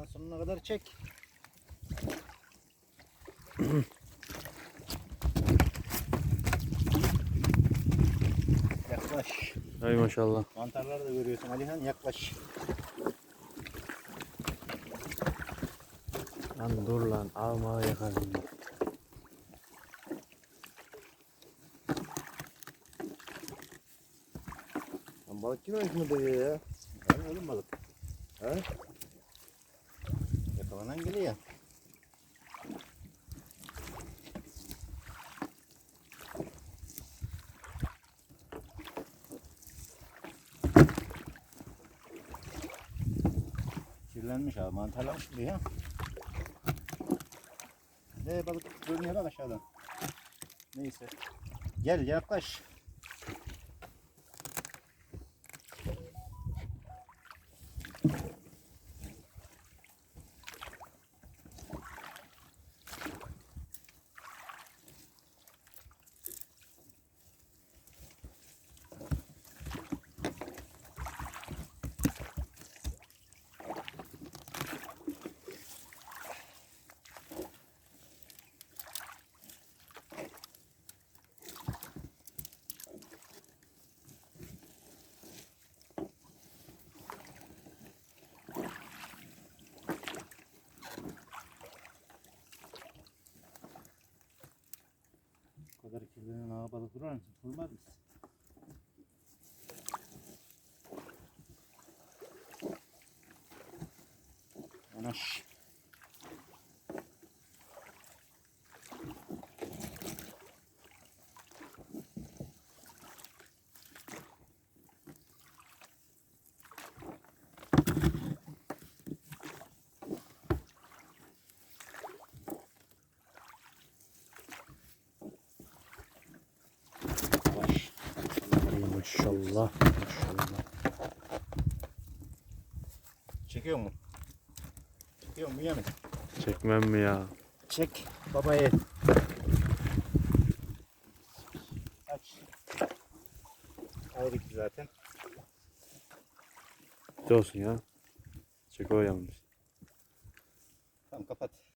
Başından sonuna kadar çek. Yaklaş. Hay maşallah. Mantarları da görüyorsun Alihan yaklaş. Lan dur lan alma yakalayayım. Lan balık kime hükmü dövüyor ya? Mı oğlum balık? He? Yakalanan geliyor. Kirlenmiş abi mantarlamış buraya. Ne balık görünüyor bak aşağıdan. Neyse. Gel yaklaş. Bu kadar kirlenen ağa balık durar mısın? Durmaz mısın? Yanaş. Yavaş. Hay maşallah. Maşallah. Çekiyor mu? Çekiyor mu Yemin? Çekmem mi ya? Çek babayı. Aç. Aldık zaten. Bitti olsun ya. Çek o yalnız. Tamam kapat.